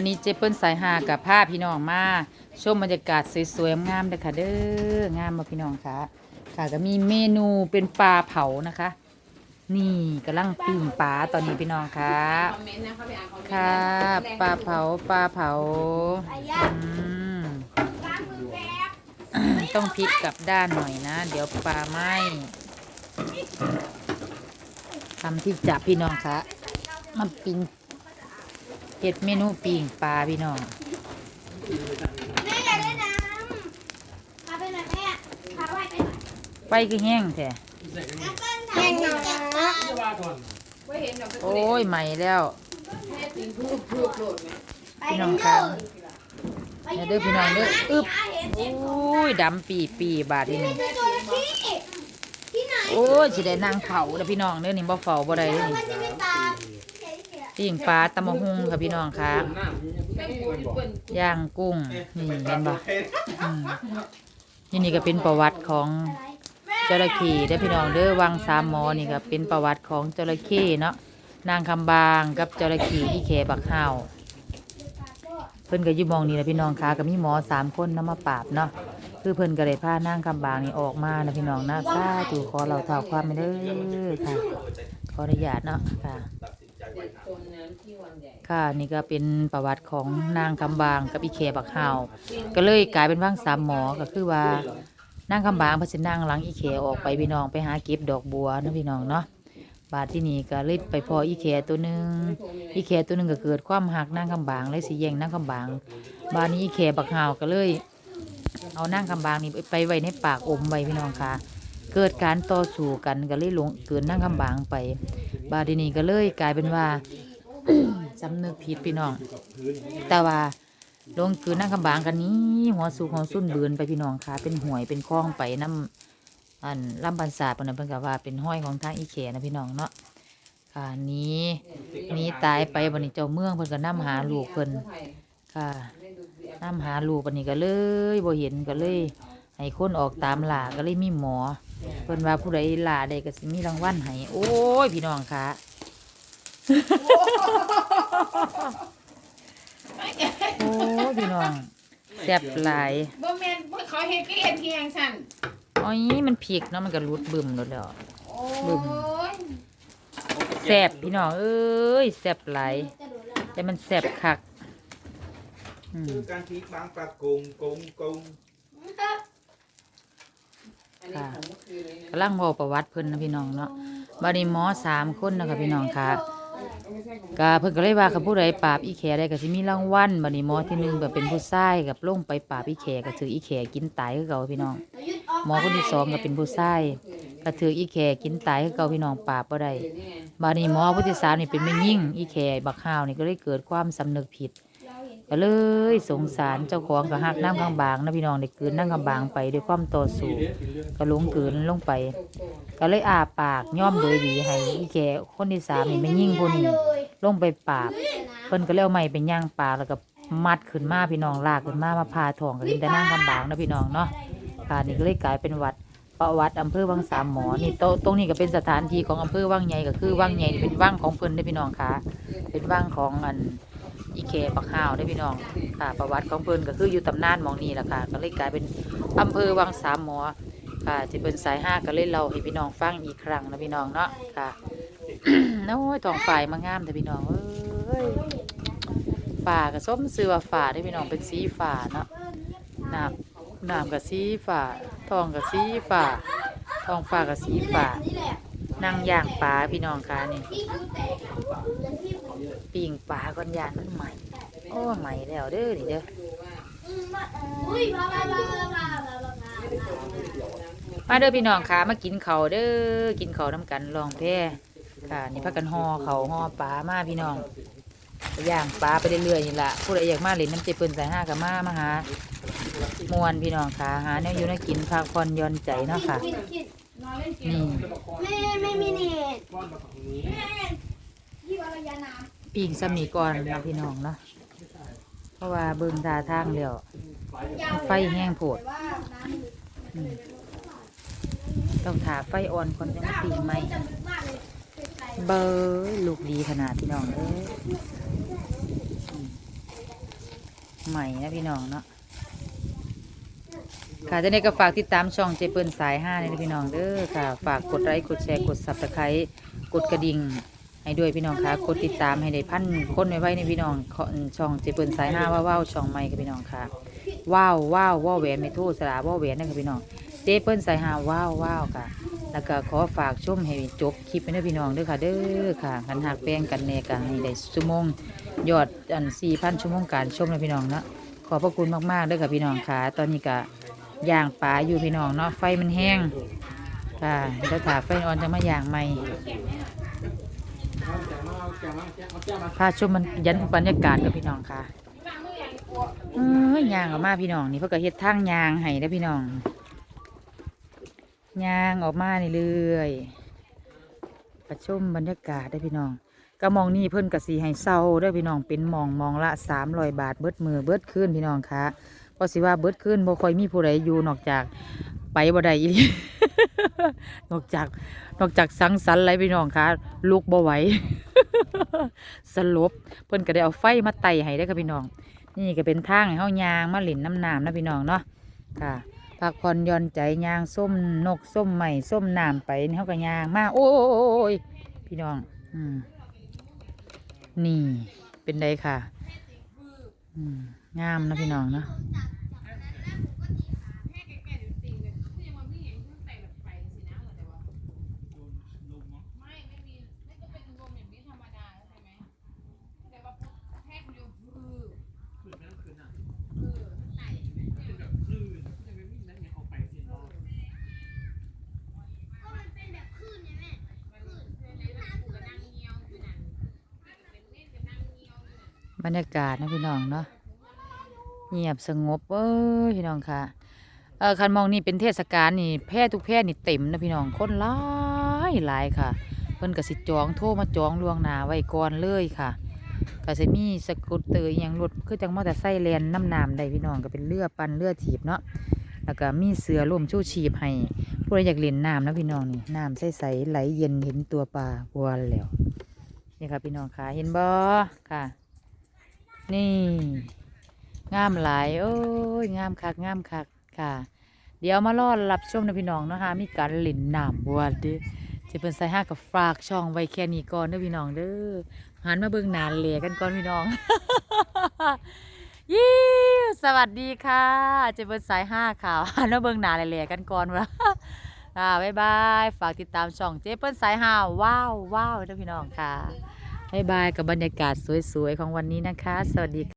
วันนี้เจเปิ้ลสายหากับภาพี่น้องมาชมบรรยากาศสวยๆงามเลยค่ะเด้องามมาพี่น้องค่ะ ค่ะก็มีเมนูเป็นปลาเผานะคะ นี่กำลังปิ้งปลาตอนนี้พี่น้องค่ะคอมเมนต์นะเขาไปอ่านคอมเมนต์ค่ะปลาเผาปลาเผาต้องพลิกกลับด้านหน่อยนะ เดี๋ยวปลาไหมทำที่จับพี่น้องคะมันปิ้ง เห็ดเมนูปิ้งปลาพี่น้องแม่อยากเล่นน้ำพาไปหน่อยแม่พาว่ายไปหน่อยไฟก็แห้งแท้แข่งหน่อยไม่เห็นหรอกโอ้ยใหม่แล้วแม่ตีนพูดพูดโหลดไหมไปพี่กัน้อนงเลค่ะยอย่าเด้อพี่น้องเด้ออึบเห็นโอ้ยดำปีปีบาดที่นี่ตัวที่ที่ไหนโอ้ยสิได้นั่งเผาเด้อพี่น้องเด้อนี่บ่เฝ้าบ่ได้เด้อนี่มันจะเปิ้งปลาตำมะฮุงค่ะพี่น้องค่ะแม่พูดอยู่เปิ้นย่างกุ้งนี่เห็นบ่อืมนี่นี่ก็เป็นประวัติของจระเข้ได้อพี่น้องเด้อวังสามหมอนี่ก็เป็นประวัติของจระเข้เนาะนางคำบางกับจระเข้ที่แขบักห้าวเพิ่นก็อยู่หมองนี่แหละพี่น้องค่ะก็มีหมอสามคนนำมาปราบเนาะคือเพิ่นก็ได้พานางคำบางนี่ออกมานะพี่น้องนะสาธุขอเราเท่าความไม่เด้อค่ะขออนุญาตเนาะค่ะ ด็กตรงนั้นที่วันใหญ่ค่ะนี่ก็เป็นประวัติของนางคำบางกับอีเคบักฮาวก็เลยกลายเป็นว่างสามหมอก็คือว่านางคำบางเพระสินางหลังอีเคออกไปพี่น้องไปหาเก็บดอกบัวเนาะพี่น้องเนาะบาดที่นี่ก็เลยไปพออีเคตัวหนึ่งอีเคตัวหนึ่งก็เกิดความหักนางคำบางเลยสิแย่งนางคำบาง บาดนี้อีเคบักฮาวก็เลย เอานางคำบางนี่ไปไว้ในปากอมไว้พี่น้องค่ะ เกิดการต่อสู้กันก็เลยหลงเกินนางคำบางไป บาดีนี้ก็เลยกลายเป็นว่า สำนึกผิดพี่น้อง แต่ว่าลงคือนั่งคำบางกันนี้ หัวสูงของสุ่นเบือนไปพี่น้องค่ะเป็นห่วยเป็นคล้องไปน้ำอันลำบันศาสปนั้นเพิ่นก็ว่าเป็นห้อยของทางอีเขนะพี่น้องเนาะค่ะนี้นี้ตายไปบันนี้เจ้าเมืองเพิ่นก็นํหาลูกเพิ่นค่ะนํหาลูกบันนี้ก็เลยบ่เห็นก็เลยให้คนออกตามหลาก็เลยมีหมอ เพิ่นว่าผู้ใดล่าได้ก็สิมีรางวัลให้โอ้ยพี่น้องค่ะโอ้ยพี่น้องแซ่บหลายบ่แม่นบ่เขาเฮ็ดก็เฮ็ดเฮียงสั่นอ๋อยมันพริกเนาะมันก็รุดบึมหมดแล้วโอ้บึ้มยแซ่บพี่น้องเอ้ยแซ่บหลายแต่มันแซ่บคัก อืม คือการพลิกบางปลากงกงกง อันนี้ของเมื่อ คืนเลยนะกำลังบอกประวัติเพิ่นนะพี่น้องเนาะบัดนี้หมอสามคนนะคะพี่น้องค่ะก็เพิ่นก็เลยว่าคันผู้ใดปราบอีแขได้ก็สิมีรางวัลบัดนี้หมอที่หนึ่งก็เป็นผู้ชายกับลงไปปราบอีแขก็ถืออีแขกินตายคือเก่าพี่น้อง หมอคนที่สองก็เป็นผู้ชายก็ถืออีแขกินตายคือเก่าพี่น้องปราบบ่ได้บาดนี้หมอผู้ที่สามนี่เป็นแม่ยิ่งอีแขบักข้าวนี่ก็เลยเกิดความสำนึกผิด ก็เลยสงสารเจ้าของกับหักน้ำข้างบางนะพี่น้องได้กืนน้ำข้างบางไปด้วยความต่อสู้ก็ลงกืนลงไป ก็เลยอาปากย่อมโดยดีให้อีแขคนที่สามนี่แม่ยิ่งผู้นี้ลงไปปาบเพิ่นก็เลยเอาไม้ไปย่างปากแล้วก็มัดขึ้นมาพี่น้องลากขึ้นมามาพาทองกันแต่นั่งข้างบางนะพี่น้องเนาะค่ะนี่ก็เลยกลายเป็นวัดประวัติอำเภอวังสามหมอ นี่โตตรงนี้ก็เป็นสถานที่ของอำเภอวังใหญ่ก็คือวังใหญ่เป็นวังของเพิ่นได้พี่น้องค่ะ เป็นวังของอัน อีเคปักข้าวได้พี่น้องค่ะประวัติของเพิ่นก็คืออยู่ตำนานมองนี้แหละค่ะ ก็เลยกลายเป็นอำเภอวังสามหมอค่ะที่เป็นสายห้าก็เลยเล่าให้พี่น้องฟังอีกครั้งนะพี่น้องเนาะค่ะโอ้ยทองฝ่ายมางามแต่พี่น้องเอ้ยฝ่าก็ส้มเสือว่าฝ่าได้พี่น้องเป็นสีฝ่าเนาะน้ำน้ำกับสีฝ่าทองกับสีฝ่าทองฟ้ากับสีฝ่านี่แหละนั่งย่างปลาพี่น้องค่ะนี่ ปิ่งปลาก้อนยานมันใหม่โอ้ใหม่แล้วเด้อนี่เด้อมาเด้อพี่น้องค่ะมากินเขาเด้อกินเขาน้ำกันลองแพ่ค่ะนี่พักกันห่อเขาห่อปลามาพี่น้องย่างปลาไปเรื่อยๆนี่ละผู้ใดอยากมาเล่นน้ำเจเปิ้นสายห้ากับมามาหามวนพี่น้องค่ะหาแนวอยู่นวกินพักผ่อนย่อนใจเนาะค่ะกินกินนอนเล่นเกนี่มแม่ไม่มีเน็ตแม่ที่วรยาน้ ปิงสมีก่อนนะพี่น้องเนาะเพราะว่าเบิ่งตาทางเดียวไฟแห้งโพดต้องถาไฟอ่อนคนจะมาปิงไหมเบอร์ลูกดีขนาดพี่น้องเอ้ยใหม่นะพี่น้องเนาะค่ะจะได้ก็ฝากติดตามช่องเจเปิลสายห้านี่นะพี่น้องเด้อค่ะ ฝากกดไลค์กดแชร์กดซับสไครต์กดกระดิ่ง ให้ด้วยพี่น้องค่ะกดติดตามให้ได้พันคนไว้ไว้ในพี่น้องช่องเจเปิลสายห้าว้าว้าวช่องใหม่กับพี่น้องค่ะว้าวว้าวว้าวแหวนไม่โทษสลาว้าวแหวนนะครับพี่น้องเจเปิลสายห้าว้าวว้าวค่ะ แล้วก็ขอฝากชมให้จบคลิปไปด้วยพี่น้องด้อค่ะ เด้อค่ะหันหักแป้งกันแน่กันให้ได้ชั่วโมงยอดอันสี่พันชั่วโมงการชมนะพี่น้องเนาะขอบพระคุณมากๆด้อค่ะพี่น้องค่ะตอนนี้ก็ย่างปลาอยู่พี่น้องเนาะไฟมันแห้งค่ะเดี๋ยวถาไฟอ่อนจะมาย่างใหม่ พาชมมันยันบรรยากาศกับพี่น้องค่ะเอ้ยยางออกมาพี่น้องนี่เพื่อก็เฮ็ดทางยางให้ได้พี่น้องยางออกมานี่เรื่อยประชมบรรยากาศได้พี่น้องก็มองนี่เพิ่นกะสีให้เศร้าได้พี่น้องเป็นมองมองละสามร้อยบาทเบิดมือเบิดขึ้นพี่น้องคะเพราะสิว่าเบิดขึ้นบ่ค่อยมีผู้ใดอยู่นอกจากไปบ่ได้อีหลีนอกจากนอกจากสังสรรค์ไรพี่น้องคะลุกบ่ไหว สลบเพิ่นก็ได้เอาไฟมาไต่ให้ได้ค่ะพี่น้อง นี่ก็เป็นทางให้เฮายางมาหลินน้ำน้ำนะพี่น้องเนาะค่ะพักผ่อนย่อนใจยางส้มนกส้มใหม่ส้มน้ำไปเขาก็ยางมาโอ้ยพี่น้อง อืมนี่เป็นไดค่ะอืมงามนะพี่น้องเนาะ รรยากาศนะพี่น้องเนาะเงียบสงบเอ้ยพี่น้องค่ะเออคันมองนี่เป็นเทศกาลนี่แพร่ทุกแพร่นี่เต็มนะพี่น้องคนหลายหลายค่ะ เพิ่นก็สิจองโทรมาจองล่วงหน้าไว้ก่อนเลยค่ะก็จะมีสกูตเตอร์อหย่างรถคือจังมอเตอร์ไซค์แลนน้ำน้ำได้พี่น้องก็เป็นเรือปั่นเรือถีบเนาะแล้วก็มีเสือร่วมชู้ชีพให้ผู้ใดอยากเล่นน้ำนะพี่น้องนี่น้ำใสๆไหลเย็นเห็นตัวปลาบัวแล้วนี่ค่ะพี่น้องค่ะเห็นบ่ค่ะ นี่ งามหลาย โอ้ย งามคัก งามคักค่ะ เดี๋ยวมารอดรับชมนะพี่น้องเนาะคะมีการเล่นน้ำบัวด้อจะเป็นใส่ห้ากับฝากช่องไว้แค่นี้ก่อนเด้อพี่น้องเด้อหันมาเบิ่งหนานเหลกันก่อนพี่น้อง ยี่สวัสดีค่ะเจะเป็นสายห้าค่ะหันมาเบิ่งหนานเหลกันก่อนวะค่ะบ๊ายบาย ฝากติดตามช่องเจเปิ้ลสายห้าว้าวว้าวเด้อพี่น้องค่ะ บายบายกับบรรยากาศสวยๆ ของวันนี้นะคะ สวัสดีค่ะ